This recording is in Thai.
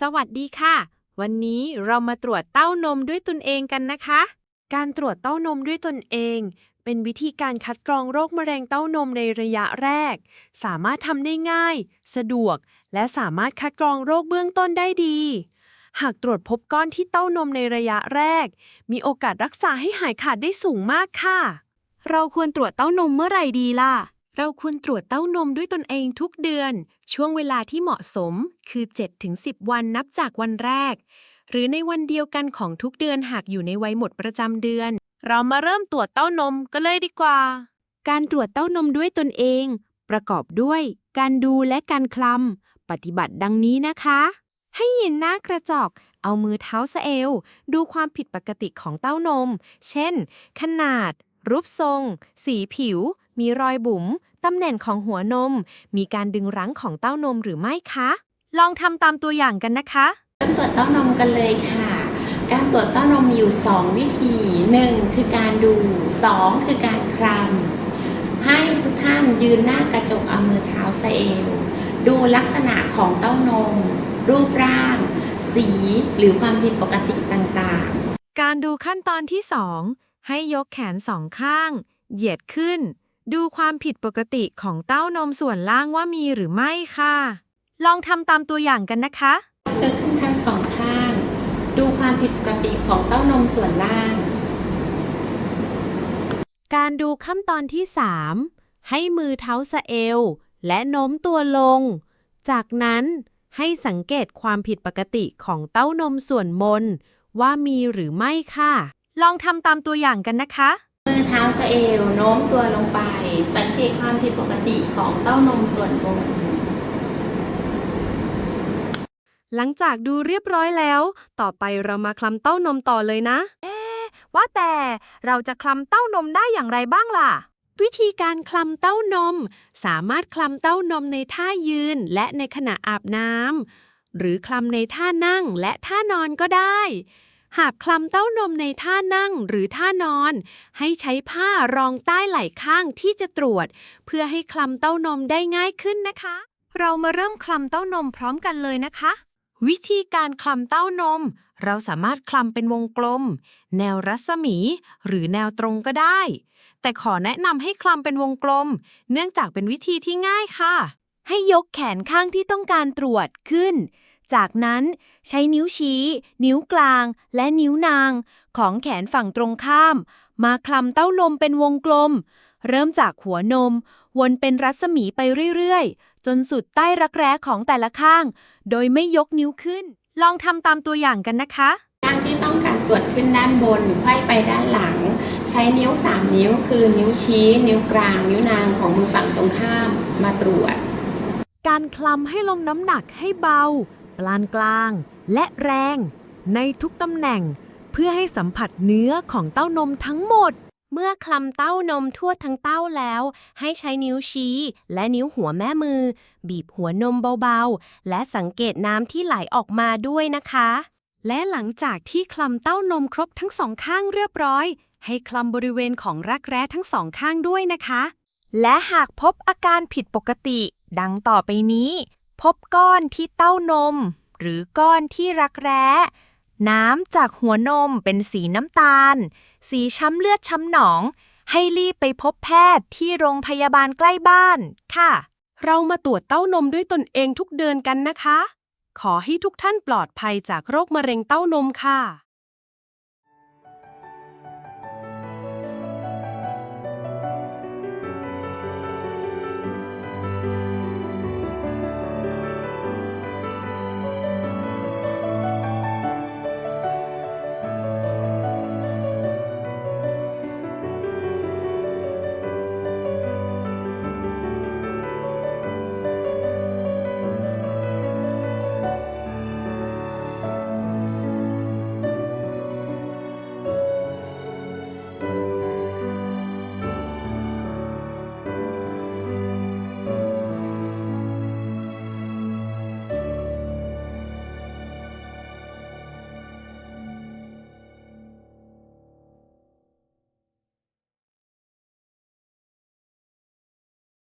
สวัสดีค่ะ วันนี้เรามาตรวจเต้านมด้วยตนเองกันนะคะ การตรวจเต้านมด้วยตนเอง เป็นวิธีการคัดกรองโรคมะเร็งเต้านมในระยะแรก สามารถทำได้ง่าย สะดวก และสามารถคัดกรองโรคเบื้องต้นได้ดี หากตรวจพบก้อนที่เต้านมในระยะแรก มีโอกาสรักษาให้หายขาดได้สูงมากค่ะ เราควรตรวจเต้านมเมื่อไหร่ดีล่ะ เราควรตรวจเต้านมด้วยตนเองทุกเดือน ช่วงเวลาที่เหมาะสมคือ 7-10 วันนับจากวันแรก หรือในวันเดียวกันของทุกเดือนหากอยู่ในวัยหมดประจำเดือน เรามาเริ่มตรวจเต้านมกันเลยดีกว่า การตรวจเต้านมด้วยตนเอง ประกอบด้วย การดูและการคลำปฏิบัติดังนี้นะคะ ให้ยืนหน้ากระจกเอามือเท้าสะเอว ดูความผิดปกติของเต้านม เช่น ขนาด รูปทรง สีผิว มีรอยบุ๋ม ตำแหน่งของหัวนม มีการดึงรั้งของเต้านมหรือไม่คะ ลองทำตามตัวอย่างกันนะคะ เริ่มตรวจเต้านมกันเลยค่ะ การตรวจเต้านมมีอยู่ 2 วิธี 1. คือการดู 2. คือการคลำให้ทุกท่านยืนหน้ากระจกเอามือเท้าสะเอว ดูลักษณะของเต้านม รูปร่าง สีหรือความผิดปกติต่างๆ การดูขั้นตอนที่ 2 ให้ยกแขนสองข้าง เหยียดขึ้น ดูความผิดปกติของเต้านมส่วนล่างว่ามีหรือไม่ค่ะ ลองทำตามตัวอย่างกันนะคะ เกิดขึ้นทั้งสองข้าง ดูความผิดปกติของเต้านมส่วนล่าง การดูขั้นตอนที่ 3 ให้มือเท้าสะเอว และโน้มตัวลง จากนั้นให้สังเกตความผิดปกติของเต้านมส่วนบนว่ามีหรือไม่ค่ะ ลองทำตามตัวอย่างกันนะคะ มือเท้าสะเอวโน้มตัวลงไป สังเกตความผิดปกติของเต้านมส่วนบน หลังจากดูเรียบร้อยแล้ว ต่อไปเรามาคลำเต้านมต่อเลยนะว่าแต่เราจะคลำเต้านมได้อย่างไรบ้างล่ะ วิธีการคลำเต้านม สามารถคลำเต้านมในท่ายืนและในขณะอาบน้ำหรือคลำในท่านั่งและท่านอนก็ได้ หากคลำเต้านมในท่านั่งหรือท่านอน ให้ใช้ผ้ารองใต้ไหล่ข้างที่จะตรวจ เพื่อให้คลำเต้านมได้ง่ายขึ้นนะคะ เรามาเริ่มคลำเต้านมพร้อมกันเลยนะคะ วิธีการคลำเต้านม เราสามารถคลำเป็นวงกลม แนวรัศมี หรือแนวตรงก็ได้ แต่ขอแนะนำให้คลำเป็นวงกลม เนื่องจากเป็นวิธีที่ง่ายค่ะ ให้ยกแขนข้างที่ต้องการตรวจขึ้น จากนั้นใช้นิ้วชี้ นิ้วกลาง และนิ้วนาง ของแขนฝั่งตรงข้าม มาคลำเต้านมเป็นวงกลม เริ่มจากหัวนม วนเป็นรัศมีไปเรื่อยๆ จนสุดใต้รักแร้ของแต่ละข้าง โดยไม่ยกนิ้วขึ้น ลองทำตามตัวอย่างกันนะคะข้างที่ต้องการตรวจขึ้นด้านบนไขว้ไปด้านหลัง ใช้นิ้ว 3 นิ้ว คือนิ้วชี้ นิ้วกลาง นิ้วนางของมือฝั่งตรงข้ามมาตรวจ การคลำให้ลงน้ำหนักให้เบา ปานกลาง และแรงในทุกตำแหน่ง เพื่อให้สัมผัสเนื้อของเต้านมทั้งหมด เมื่อคลำเต้านมทั่วทั้งเต้าแล้ว ให้ใช้นิ้วชี้และนิ้วหัวแม่มือ บีบหัวนมเบาๆ และสังเกตน้ำที่ไหลออกมาด้วยนะคะ และหลังจากที่คลำเต้านมครบทั้งสองข้างเรียบร้อย ให้คลำบริเวณของรักแร้ทั้งสองข้างด้วยนะคะ และหากพบอาการผิดปกติ ดังต่อไปนี้ พบก้อนที่เต้านม หรือก้อนที่รักแร้ น้ำจากหัวนมเป็นสีน้ำตาล สีช้ำเลือดช้ำหนอง ให้รีบไปพบแพทย์ที่โรงพยาบาลใกล้บ้านค่ะ เรามาตรวจเต้านมด้วยตนเองทุกเดือนกันนะคะ ขอให้ทุกท่านปลอดภัยจากโรคมะเร็งเต้านมค่ะ